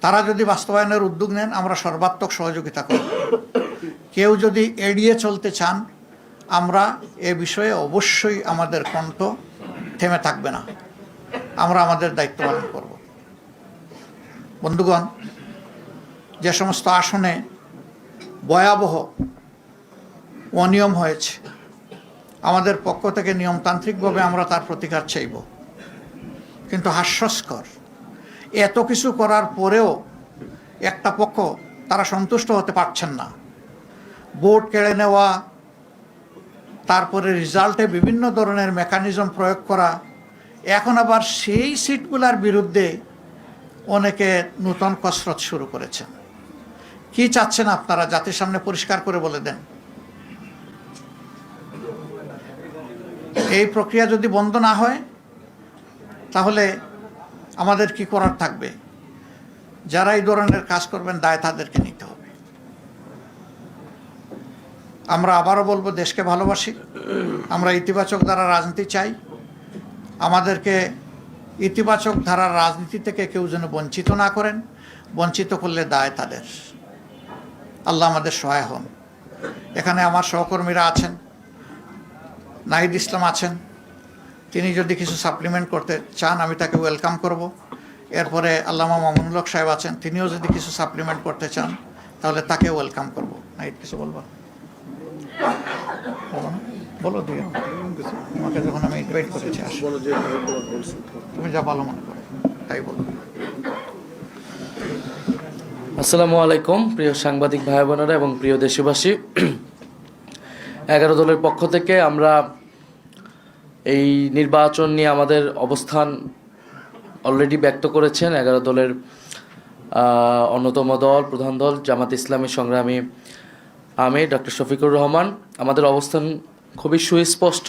তারা যদি বাস্তবায়নের উদ্যোগ নেন, আমরা সর্বাত্মক সহযোগিতা করব। কেউ যদি এড়িয়ে চলতে চান, আমরা এ বিষয়ে অবশ্যই আমাদের কণ্ঠ থেমে থাকবে না। আমরা আমাদের দায়িত্ব পালন করব। বন্ধুগণ, যে সমস্ত আসনে ভয়াবহ অনিয়ম হয়েছে, আমাদের পক্ষ থেকে নিয়মতান্ত্রিকভাবে আমরা তার প্রতিকার চাইব। কিন্তু হাস্যস্কর এত কিছু করার পরেও একটা পক্ষ তারা সন্তুষ্ট হতে পারছেন না। ভোট কেড়ে নেওয়া, তারপরে রেজাল্টে বিভিন্ন ধরনের মেকানিজম প্রয়োগ করা, এখন আবার সেই সিটগুলার বিরুদ্ধে অনেকে নূতন কসরত শুরু করেছেন। কি চাচ্ছেন আপনারা? জাতির সামনে পরিষ্কার করে বলে দেন। এই প্রক্রিয়া যদি বন্ধ না হয়, তাহলে আমাদের কি করার থাকবে? যারা এই ধরনের কাজ করবেন, দায় তাদেরকে নিতে হবে। আমরা আবারও বলব, দেশকে ভালোবাসি। আমরা ইতিবাচক দ্বারা রাজনীতি চাই। আমাদেরকে ইতিবাচক ধারার রাজনীতি থেকে কেউ যেন বঞ্চিত না করেন। বঞ্চিত করলে দায় তাদের। আল্লাহ আমাদের সহায় হন। এখানে আমার সহকর্মীরা আছেন, নাহিদ ইসলাম আছেন তিনি যদি কিছু সাপ্লিমেন্ট করতে চান, আমি তাকে ওয়েলকাম করব। এরপরে আল্লামা মামুনুল হক সাহেব আছেন, তিনিও যদি কিছু সাপ্লিমেন্ট করতে চান, তাহলে তাকে ওয়েলকাম করব। নাহিদ, কিছু বলব? বলো না? দিয়ে। তোমাকে যখন আমি ইনভাইট করেছি তুমি যা ভালো মনে করো, তাই বলো। আসসালামু আলাইকুম, প্রিয় সাংবাদিক ভাই বোনেরা এবং প্রিয় দেশবাসী। এগারো দলের পক্ষ থেকে আমরা এই নির্বাচন নিয়ে আমাদের অবস্থান অলরেডি ব্যক্ত করেছেন এগারো দলের অন্যতম দল, প্রধান দল, জামাত ইসলামী সংগ্রামী আমি, ডক্টর শফিকুর রহমান। আমাদের অবস্থান খুবই সুস্পষ্ট।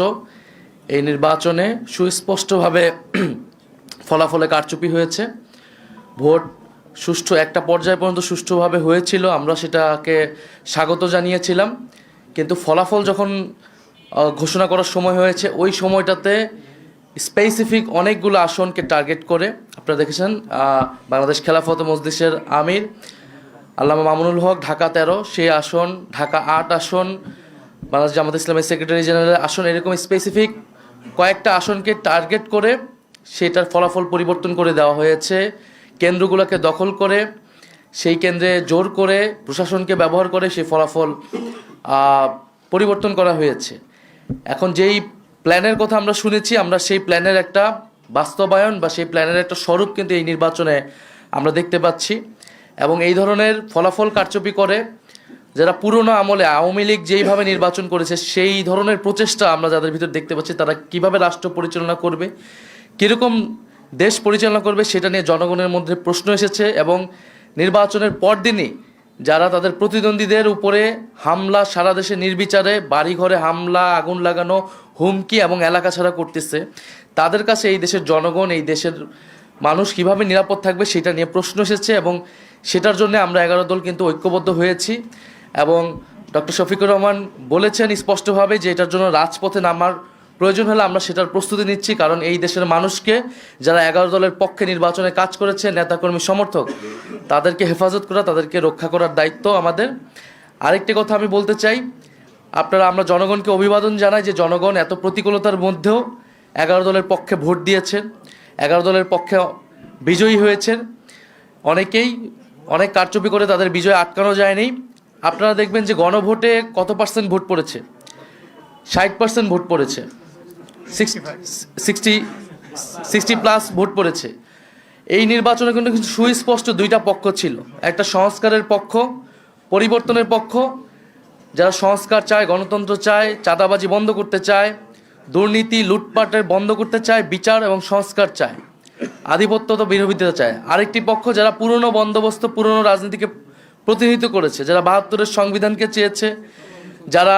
এই নির্বাচনে সুস্পষ্টভাবে ফলাফলে কারচুপি হয়েছে। ভোট সুষ্ঠু একটা পর্যায় পর্যন্ত সুষ্ঠুভাবে হয়েছিল, আমরা সেটাকে স্বাগত জানিয়েছিলাম। কিন্তু ফলাফল যখন ঘোষণা করার সময় হয়েছে। ওই সময়টাতে স্পেসিফিক অনেকগুলো আসনকে টার্গেট করে, আপনারা দেখেছেন বাংলাদেশ খেলাফত মজলিসের আমির আল্লামা মামুনুল হক, ঢাকা তেরো, সেই আসন, ঢাকা আট আসন, বাংলাদেশ জামাত ইসলামের সেক্রেটারি জেনারেল আসন, এরকম স্পেসিফিক কয়েকটা আসনকে টার্গেট করে সেটার ফলাফল পরিবর্তন করে দেওয়া হয়েছে। কেন্দ্রগুলোকে দখল করে, সেই কেন্দ্রে জোর করে প্রশাসনকে ব্যবহার করে সেই ফলাফল পরিবর্তন করা হয়েছে। এখন যেই প্ল্যানের কথা আমরা শুনেছি, আমরা সেই প্ল্যানের একটা বাস্তবায়ন বা সেই প্ল্যানের একটা স্বরূপ কিন্তু এই নির্বাচনে আমরা দেখতে পাচ্ছি। এবং এই ধরনের ফলাফল কারচুপি করে যারা পুরনো আমলে আওয়ামী লীগ যেইভাবে নির্বাচন করেছে, সেই ধরনের প্রচেষ্টা আমরা যাদের ভিতর দেখতে পাচ্ছি, তারা কীভাবে রাষ্ট্র পরিচালনা করবে, কীরকম দেশ পরিচালনা করবে, সেটা নিয়ে জনগণের মধ্যে প্রশ্ন এসেছে। এবং নির্বাচনের পরদিনই যারা তাদের প্রতিদ্বন্দ্বীদের উপরে হামলা, সারা দেশে নির্বিচারে বাড়িঘরে হামলা, আগুন লাগানো, হুমকি এবং এলাকা ছাড়া করতেছে, তাদের কাছে এই দেশের জনগণ, এই দেশের মানুষ কীভাবে নিরাপদ থাকবে সেটা নিয়ে প্রশ্ন এসেছে এবং সেটার জন্য আমরা এগারো দল কিন্তু ঐক্যবদ্ধ হয়েছি এবং ডক্টর শফিকুর রহমান বলেছেন স্পষ্টভাবে যে এটার জন্য রাজপথে নামার প্রয়োজন হলে আমরা সেটার প্রস্তুতি নিচ্ছি, কারণ এই দেশের মানুষকে যারা এগারো দলের পক্ষে নির্বাচনে কাজ করেছে, নেতাকর্মী, সমর্থক, তাদেরকে হেফাজত করা, তাদেরকে রক্ষা করার দায়িত্ব আমাদের। আরেকটি কথা আমি বলতে চাই, আপনারা, আমরা জনগণকে অভিবাদন জানাই যে জনগণ এত প্রতিকূলতার মধ্যেও এগারো দলের পক্ষে ভোট দিয়েছেন, এগারো দলের পক্ষে বিজয়ী হয়েছেন। অনেকেই অনেক কারচুপি করে তাদের বিজয় আটকানো যায়নি। আপনারা দেখবেন যে গণভোটে কত পার্সেন্ট ভোট পড়েছে? ষাট পার্সেন্ট ভোট পড়েছে। সিক্সটি সিক্সটি প্লাস ভোট পড়েছে। এই নির্বাচনে কিন্তু কিছু সুস্পষ্ট দুইটা পক্ষ ছিল। একটা সংস্কারের পক্ষ, পরিবর্তনের পক্ষ। যারা সংস্কার চায়, গণতন্ত্র চায়, চাঁদাবাজি বন্ধ করতে চায়, দুর্নীতি, লুটপাটের বন্ধ করতে চায়, বিচার এবং সংস্কার চায়। আধিপত্য তো বিরোধিতা চায়। আরেকটি পক্ষ যারা পুরনো বন্দোবস্ত, পুরনো রাজনীতিকে প্রতিনিধিত্ব করেছে, যারা বাহাত্তরের সংবিধানকে চেয়েছে, যারা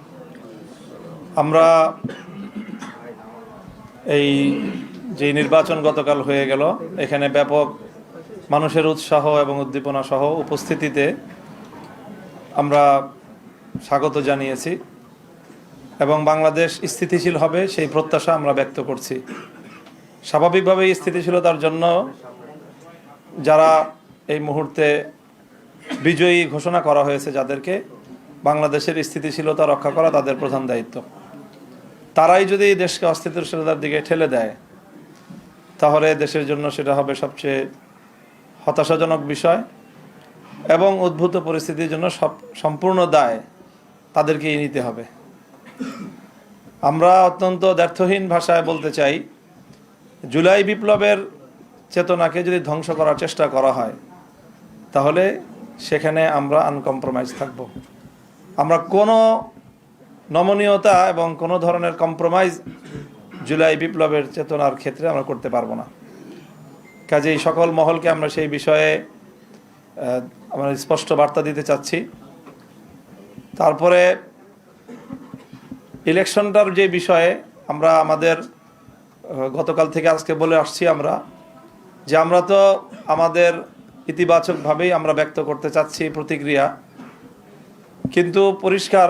আমরা এই যে নির্বাচন গতকাল হয়ে গেল, এখানে ব্যাপক মানুষের উৎসাহ এবং উদ্দীপনা সহ উপস্থিতিতে আমরা স্বাগত জানিয়েছি এবং বাংলাদেশ স্থিতিশীল হবে সেই প্রত্যাশা আমরা ব্যক্ত করছি। স্বাভাবিকভাবে স্থিতিশীলতার জন্য যারা এই মুহূর্তে বিজয়ী ঘোষণা করা হয়েছে যাদেরকে, বাংলাদেশের স্থিতিশীলতা রক্ষা করা তাদের প্রধান দায়িত্ব। তারাই যদি দেশকে অস্থিতিশীলতার দিকে ঠেলে দেয়, তাহলে দেশের জন্য সেটা হবে সবচেয়ে হতাশাজনক বিষয় এবং উদ্ভূত পরিস্থিতির জন্য সব সম্পূর্ণ দায় তাদেরকেই নিতে হবে। আমরা অত্যন্ত দ্ব্যর্থহীন ভাষায় বলতে চাই, জুলাই বিপ্লবের চেতনাকে যদি ধ্বংস করার চেষ্টা করা হয়, তাহলে সেখানে আমরা আনকম্প্রোমাইজ থাকব। আমরা কোনো নমনীয়তা এবং কোনো ধরনের কম্প্রোমাইজ জুলাই বিপ্লবের চেতনার ক্ষেত্রে আমরা করতে পারব না। কাজেই সকল মহলকে আমরা সেই বিষয়ে আমরা স্পষ্ট বার্তা দিতে চাচ্ছি। তারপরে ইলেকশনটার যে বিষয়ে আমরা আমাদের গতকাল থেকে আজকে বলে আসছি আমরা, যে আমরা তো আমাদের ইতিবাচকভাবেই আমরা ব্যক্ত করতে চাচ্ছি প্রতিক্রিয়া, কিন্তু পরিষ্কার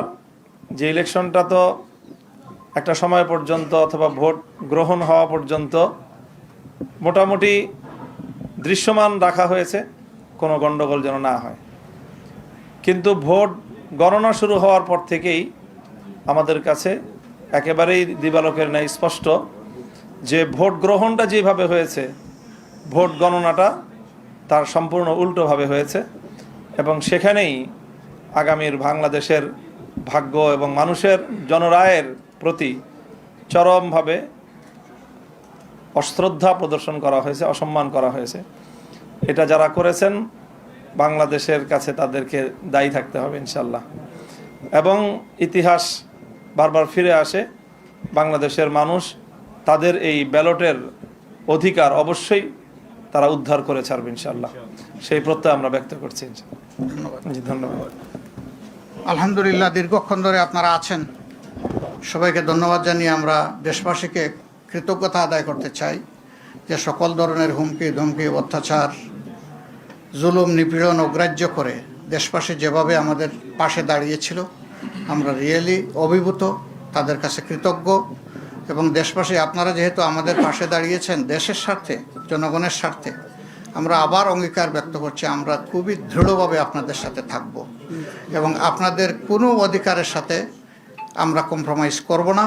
যে ইলেকশনটা তো একটা সময় পর্যন্ত অথবা ভোট গ্রহণ হওয়া পর্যন্ত মোটামুটি দৃশ্যমান রাখা হয়েছে, কোনো গণ্ডগোল যেন না হয়। কিন্তু ভোট গণনা শুরু হওয়ার পর থেকেই আমাদের কাছে একেবারেই দিবালোকের ন্যায় স্পষ্ট যে ভোট গ্রহণটা যেভাবে হয়েছে, ভোট গণনাটা তার সম্পূর্ণ উল্টোভাবে হয়েছে এবং সেখানেই আগামীর বাংলাদেশের ভাগ্য এবং মানুষের জনরায়ের প্রতি চরমভাবে অশ্রদ্ধা প্রদর্শন করা হয়েছে, অসম্মান করা হয়েছে। এটা যারা করেছেন, বাংলাদেশের কাছে তাদেরকে দায়ী থাকতে হবে ইনশাল্লাহ এবং ইতিহাস বারবার ফিরে আসে, বাংলাদেশের মানুষ তাদের এই ব্যালটের অধিকার অবশ্যই তারা উদ্ধার করে ছাড়বে ইনশাল্লাহ সেই প্রত্যয় আমরা ব্যক্ত করছি ধন্যবাদ জি, ধন্যবাদ। আলহামদুলিল্লাহ, দীর্ঘক্ষণ ধরে আপনারা আছেন। সবাইকে ধন্যবাদ জানিয়ে আমরা দেশবাসীকে কৃতজ্ঞতা আদায় করতে চাই যে সকল ধরনের হুমকি, ধমকি, অত্যাচার, জুলুম, নিপীড়ন অগ্রাহ্য করে দেশবাসী যেভাবে আমাদের পাশে দাঁড়িয়েছিল, আমরা রিয়েলি অভিভূত, তাদের কাছে কৃতজ্ঞ এবং দেশবাসী, আপনারা যেহেতু আমাদের পাশে দাঁড়িয়েছেন দেশের স্বার্থে, জনগণের স্বার্থে, আমরা আবার অঙ্গীকার ব্যক্ত করছি, আমরা খুবই দৃঢ়ভাবে আপনাদের সাথে থাকব। এবং আপনাদের কোনো অধিকারের সাথে আমরা কম্প্রোমাইজ করব না।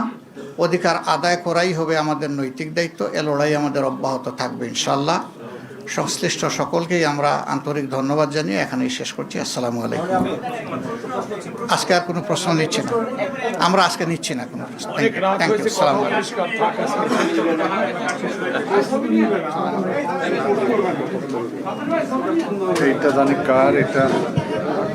অধিকার আদায় করাই হবে আমাদের নৈতিক দায়িত্ব, এ লড়াই আমাদের অব্যাহত থাকবে ইনশাল্লাহ সংশ্লিষ্ট সকলকেই আমরা আন্তরিক ধন্যবাদ জানিয়ে এখানেই শেষ করছি। আসসালামু আলাইকুম। আজকে আর কোনো প্রশ্ন নিচ্ছি না। আমরা আজকে নিচ্ছি না কোনো প্রশ্ন। থ্যাংক ইউ এটা জানি কার, এটা